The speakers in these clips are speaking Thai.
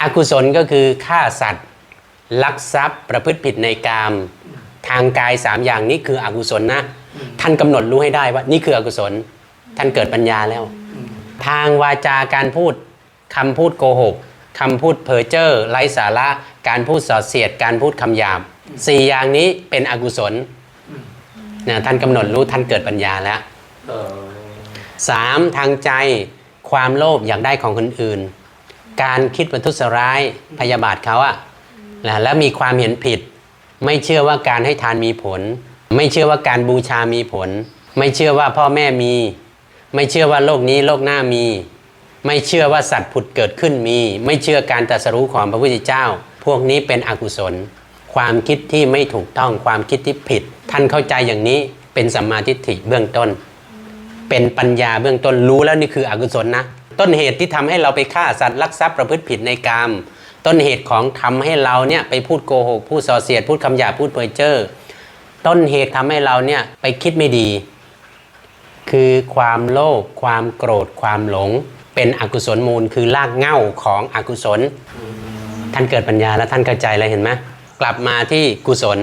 อกุศลก็คือฆ่าสัตว์ ลักทรัพย์ประพฤติผิดในกาม ทางกายสามอย่างนี้คืออกุศลนะ ท่านกำหนดรู้ให้ได้ว่านี่คืออกุศล ท่านเกิดปัญญาแล้ว ทางวาจาการพูดคำพูดโกหกคำพูดเพ้อเจ้อไร้สาระการพูดส่อเสียดการพูดคำหยาบสี่อย่างนี้เป็นอกุศลนะท่านกำหนดรู้ท่านเกิดปัญญาแล้วเออสามทางใจความโลภอยากได้ของคนอื่น การคิดประทุษร้ายพยาบาทเขาอะนะแล้วมีความเห็นผิด ไม่เชื่อว่าการให้ทานมีผล ไม่เชื่อว่าการบูชามีผล ไม่เชื่อว่าพ่อแม่มี ไม่เชื่อว่าโลกนี้โลกหน้ามี ไม่เชื่อว่าสัตว์ผุดเกิดขึ้นมี ไม่เชื่อการตรัสรู้ของพระพุทธเจ้า พวกนี้เป็นอกุศล ความคิดที่ไม่ถูกต้องความคิดที่ผิด ท่านเข้าใจอย่างนี้เป็นสัมมาทิฏฐิเบื้องต้น เป็นปัญญาเบื้องต้นรู้แล้วนี่คืออกุศลนะ ต้นเหตุที่ทำให้เราไปฆ่าสัตว์ลักทรัพย์ประพฤติผิดในกามต้นเหตุของทำให้เราเนี่ยไปพูดโกหกพูดส่อเสียด พูดคำหยาพูดเพ้อเจ้อต้นเหตุทำให้เราเนี่ยไปคิดไม่ดี คือความโลภความโกรธความหลง เป็นอกุศลมูลคือรากเหง้าของอกุศล ท่านเกิดปัญญาแล้วท่านเข้าใจแล้วเห็นไหมกลับมาที่กุศล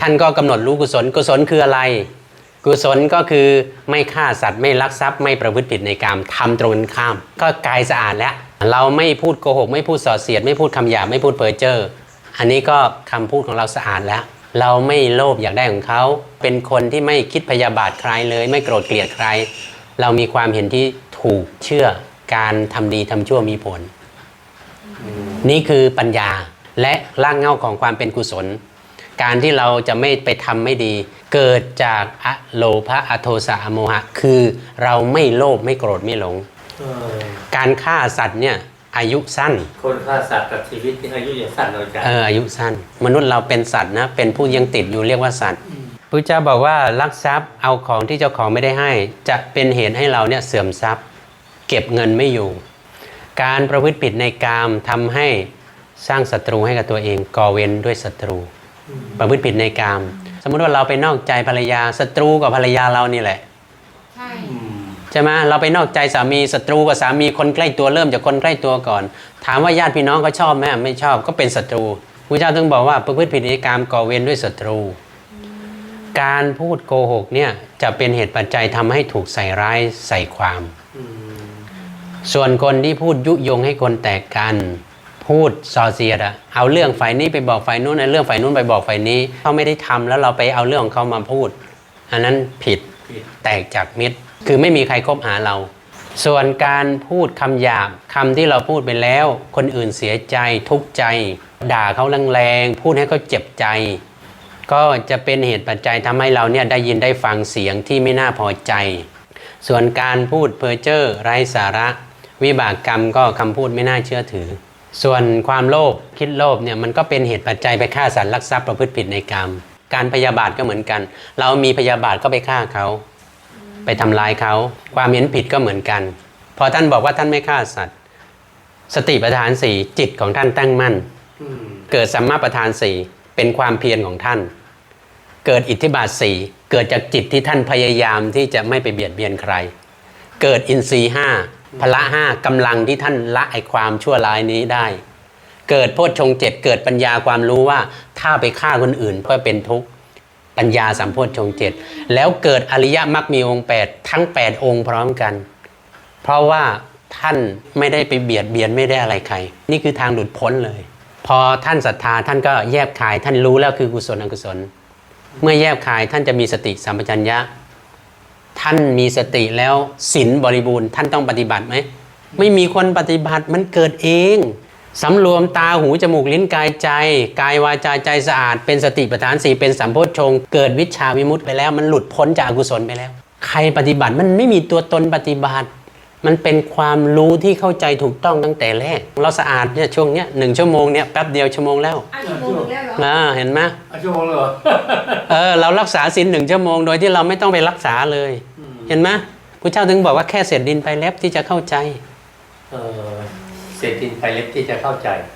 ท่านก็กำหนดรู้กุศลกุศลคืออะไร กุศลก็คือไม่ฆ่าสัตว์ไม่ลักทรัพย์ไม่ประพฤติผิดในกามทำตรงกันข้าม ก็กายสะอาดแล้ว เราไม่พูดโกหก ไม่พูดส่อเสียด ไม่พูดคำหยาบไม่พูดเพ้อเจ้ออันนี้ก็คำพูดของเราสะอาดแล้ว เราไม่โลภอยากได้ของเขา เป็นคนที่ไม่คิดพยาบาทใครเลย ไม่โกรธเกลียดใคร เรามีความเห็นที่ถูกเชื่อการทำดีทำชั่วมีผล นี่คือปัญญาและร่างเงาของความเป็นกุศล การที่เราจะไม่ไปทำไม่ดี เกิดจากอะโลภะอโทสะอโมหะ คือเราไม่โลภไม่โกรธไม่หลงเออการฆ่าสัตว์เนี่ยอายุสั้น คนฆ่าสัตว์กับชีวิตที่อายุยังสั้นเลยจ้ะเอออายุสั้น มนุษย์เราเป็นสัตว์นะเป็นผู้ยังติดอยู่เรียกว่าสัตว์พระเจ้าบอกว่าลักทรัพย์เอาของที่เจ้าของไม่ได้ให้ จะเป็นเหตุให้เราเนี่ยเสื่อมทรัพย์ เก็บเงินไม่อยู่ การประพฤติผิดในกามทำให้สร้างศัตรูให้กับตัวเองก่อเวรด้วยศัตรู ประพฤติผิดในกาม สมมุติว่าเราไปนอกใจภรรยาศัตรูกับภรรยาเรานี่แหละใช่อืมใช่ไหมเราไปนอกใจสามีศัตรูกับสามีคนใกล้ตัวเริ่มจากคนใกล้ตัวก่อน ถามว่าญาติพี่น้องเขาชอบไหมไม่ชอบก็เป็นศัตรูพระเจ้าถึงบอกว่าประพฤติผิดในกามก่อเวรด้วยศัตรู การพูดโกหกเนี่ยจะเป็นเหตุปัจจัยทำให้ถูกใส่ร้ายใส่ความอืมส่วนคนที่พูดยุยงให้คนแตกกัน พูดส่อเสียดอะเอาเรื่องฝ่ายนี้ไปบอกฝ่ายนู้นเอาเรื่องฝ่ายนู้นไปบอกฝ่ายนี้เขาไม่ได้ทำแล้วเราไปเอาเรื่องของเขามาพูด อันนั้นผิดผิดแตกจากมิตร คือไม่มีใครคบหาเรา ส่วนการพูดคำหยาบคำที่เราพูดไปแล้ว คนอื่นเสียใจทุกข์ใจ ด่าเขาแรงๆพูดให้เขาเจ็บใจ ก็จะเป็นเหตุปัจจัยทำให้เราเนี่ยได้ยินได้ฟังเสียงที่ไม่น่าพอใจ ส่วนการพูดเพ้อเจ้อไร้สาระ วิบากกรรมก็คำพูดไม่น่าเชื่อถือ ส่วนความโลภคิดโลภเนี่ยมันก็เป็นเหตุปัจจัยไปฆ่าสัตว์ลักทรัพย์ประพฤติผิดในกรรม การพยาบาทก็เหมือนกัน เรามีพยาบาทก็ไปฆ่าเขา ไปทำร้ายเขา ความเห็นผิดก็เหมือนกัน พอท่านบอกว่าท่านไม่ฆ่าสัตว์ สติปัฏฐานสี่จิตของท่านตั้งมั่น เกิดสัมมาประธานสี่เป็นความเพียรของท่าน เกิดอิทธิบาทสี่เกิดจากจิตที่ท่านพยายามที่จะไม่ไปเบียดเบียนใคร เกิดอินทรีย์ห้า พละห้ากำลังที่ท่านละไอความชั่วร้ายนี้ได้ เกิดโพชฌงเจ็ดเกิดปัญญาความรู้ว่าถ้าไปฆ่าคนอื่นก็เป็นทุกข์ปัญญาสัมโพชฌงเจ็ดแล้วเกิดอริยมรรคมีองค์แปดทั้งแปดองค์พร้อมกัน เพราะว่าท่านไม่ได้ไปเบียดเบียนไม่ได้อะไรใคร นี่คือทางหลุดพ้นเลย พอท่านศรัทธาท่านก็แยบคายท่านรู้แล้วคือกุศลอกุศล เมื่อแยบคายท่านจะมีสติสัมปชัญญะ ท่านมีสติแล้วศีลบริบูรณ์ ท่านต้องปฏิบัติไหมไม่มีคนปฏิบัติมันเกิดเองสำรวมตาหูจมูกลิ้นกายใจ กายวาจาใจสะอาด เป็นสติปัฏฐานสีเป็นสัมโพชฌงเกิดวิชาวิมุตติไปแล้ว มันหลุดพ้นจากอกุศลไปแล้ว ใครปฏิบัติมันไม่มีตัวตนปฏิบัติ มันเป็นความรู้ที่เข้าใจถูกต้องตั้งแต่แรก เราสะอาดเนี่ยช่วงเนี้ยหนึ่งชั่วโมงเนี่ยแป๊บเดียวชั่วโมงแล้วอาชั่วโมงหนึ่งแล้วเหรออ่าเห็นไหมอาชั่วโมงเลยเหรอ เออเรารักษาศีลหนึ่งชั่วโมงโดยที่เราไม่ต้องไปรักษาเลย อืม เห็นไหมพระเจ้าถึงบอกว่าแค่เศษดินไปเล็บที่จะเข้าใจ เออเศษดินไปเล็บที่จะเข้าใจ